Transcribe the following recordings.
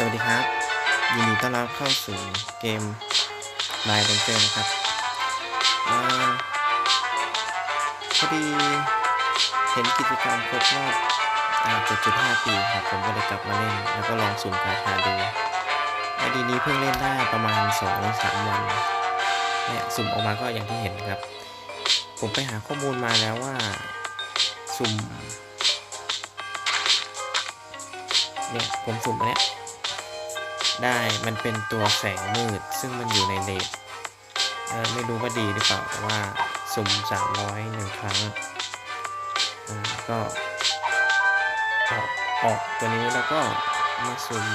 สวัสดีครับ ยินดีต้อนรับเข้าสู่เกม Line a d v e n t u r e นะครับอาพอดีเห็นกิจกรรมครบรอบอ่า7.5 ปีครับ ผมก็เลยกลับมาเล่น แล้วก็ลองสุ่มกาชาดูไอดีนี้เพิ่งเล่นได้ประมาณ 2-3 วันเนี่ยสุ่มออกมาก็อย่างที่เห็นครับ ผมไปหาข้อมูลมาแล้วว่า สุ่มเนี่ยผมสุ่มอันเนี้ย ได้มันเป็นตัวแสงมืด ซึ่งมันอยู่ในเลทไม่รู้ว่าดีหรือเปล่าแต่ว่าสุ่ม300หนึ่งครั้งก็ออกออกตัวนี้แล้วก็มาสุ่ม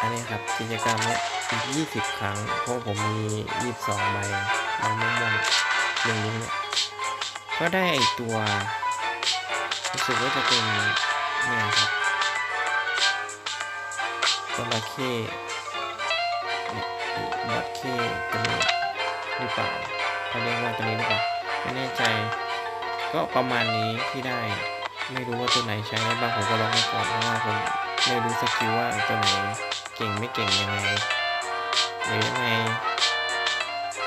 อันนี้ครับกิจกรรมเนี้ยอีก20 ครั้ง เพราะผมมี 22 ใบใบม่วงๆหนึ่งนิ้เนี่ยก็ได้ตัวรู้สึกว่าจะเป็นเนี่ยครับ ระเข้เนี่ยบอดเข้ตัวนี้หรือเปล่าเขาเรียกว่าตัวนี้หรือเปล่าไม่แน่ใจ ก็ประมาณนี้ที่ได้ไม่รู้ว่าตัวไหนใช้ได้บ้างผมก็ลองให้ก่อนเพราะว่าผมไม่รู้สกิลว่าตัวไหนเก่งไม่เก่งยังไงหรือยังไง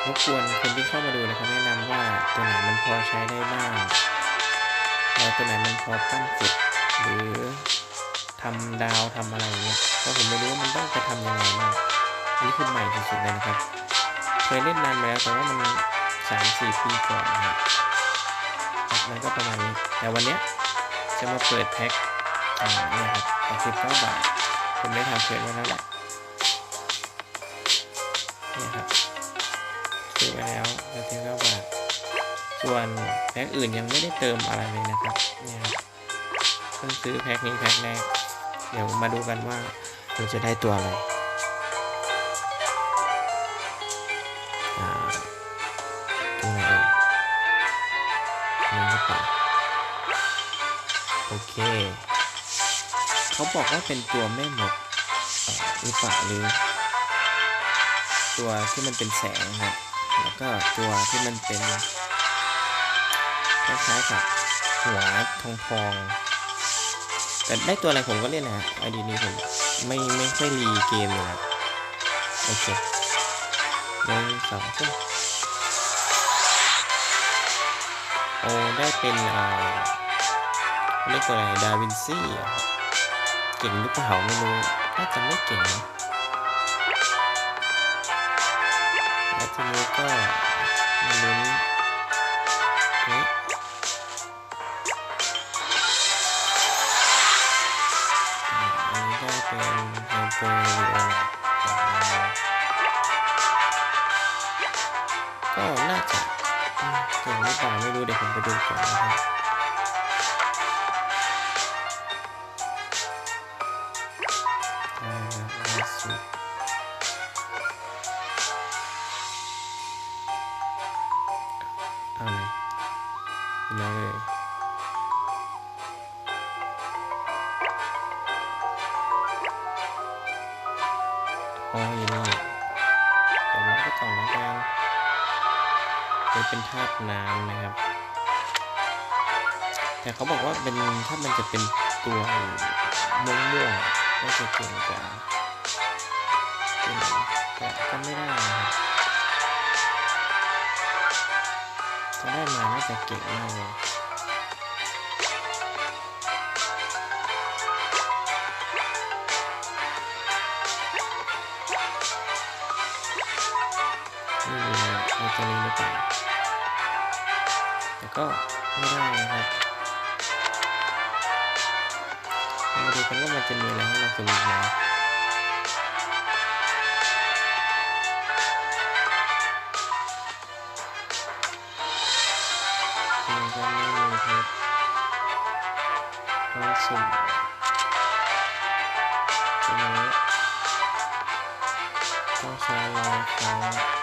รบกวนคนที่เข้ามาดูนะครับแนะนำว่าตัวไหนมันพอใช้ได้บ้างแล้วตัวไหนมันพอปั้นเสร็จหรือ ทำดาวทำอะไรเงี้ยเพราะผมไม่รู้ว่ามันต้องไปทำยังไงบ้างอันนี้คือใหม่ที่สุดเลยนะครับ เคยเล่นนานมาแล้วแต่ว่ามันสามสี่ปีก่อนนะครับมันก็ประมาณนี้ แต่วันเนี้ยจะมาเปิดแพ็คอ่าเนี่ยครับแปดสิบเก้าบาท ผมได้ทำเปิดไว้แล้วแหละเนี่ยครับซื้อไว้แล้วแปดสิบเก้าบาท ส่วนแพ็คอื่นยังไม่ได้เติมอะไรเลยนะครับ เนี่ยครับเพิ่งซื้อแพ็คนี้แพ็คแรก เดี๋ยวมาดูกันว่าเราจะได้ตัวอะไรตัวไหนนี่หรือเปล่าโอเค เขาบอกว่าเป็นตัวไม่หมดอ่อหรือเปล่าหรือ ตัวที่มันเป็นแสงฮะแล้วก็ตัวที่มันเป็นคล้ายๆกับหัวทองทองๆ แต่ได้ตัวอะไรผมก็เล่นนะฮะไอดีนี้ผมไม่ไม่ค่อยรีเกมเลยนะโอเคหนึ่งสองสามโอ้ได้เป็นอ่าเรียกว่าอะไรดาวินซี่เก่งหรือเปล่าไม่รู้น่าจะไม่เก่งนะแล้วทีนี้ก็มาลุ้นเฮ้ยอัน ก็น่าจะอืมเก่งหรือเปล่าไม่รู้เดี๋ยวผมไปดูก่อนนะครับอะไรอะไรเลย อ๋ออยู่นี่เดี๋ยวมันก็ก่อนแล้วกันนี่เป็นธาตุน้ำนะครับ แต่เขาบอกว่าเป็นถ้ามันจะเป็นตัวม่วงม่วงๆก็จะเก่งกว่าตัวไหนแต่ก็ไม่ได้นะครับถ้าได้มาน่าจะเก่งมากเลย ในตัวนี้หรือเปแต่ก็ไม่ได้นะครับมาดูกันว่ามันจะมีอะไรให้เราสรุปนก็ไม่มีครับก็สุ่มตรงนี้ต้องใช้รอยครั้ง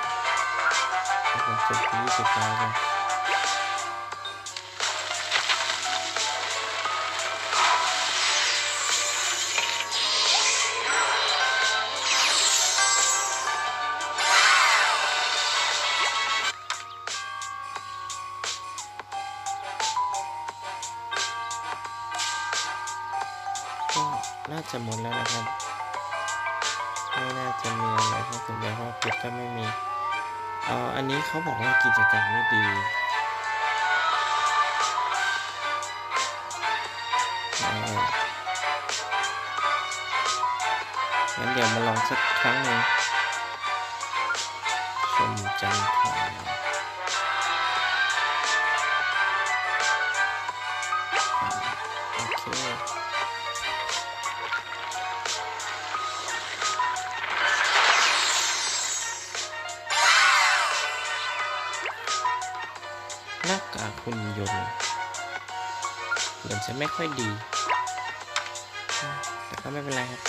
ก็น่าจะหมดแล้วนะครับ ไม่น่าจะมีอะไรถ้าถึงแม้ว่าเพชรก็ไม่มี ออันนี้เขาบอกว่ากิจกรรมไม่ดีงั้นเดี๋ยวมาลองสักครั้งหนึ่งชมจันทร์ น้ากากหุ่นยนต์เหมือนจะไม่ค่อยดี แต่ก็ไม่เป็นไรครับ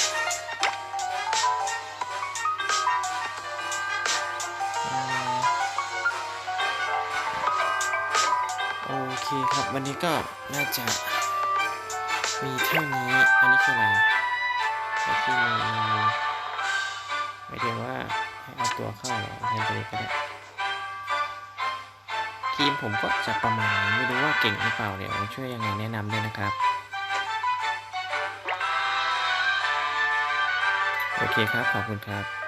โอเคครับ วันนี้ก็น่าจะมีเท่านี้ อันนี้คืออะไรไอ้ที่มีหมายถึงว่าให้เอาตัวเข้าเหรอแทนตัวนี้ก็ได้ ทีมผมก็จะประมาณนี้ไม่รู้ว่าเก่งหรือเปล่าเดี๋ยวช่วยยังไงแนะนำด้วยนะครับ โอเคครับ ขอบคุณครับ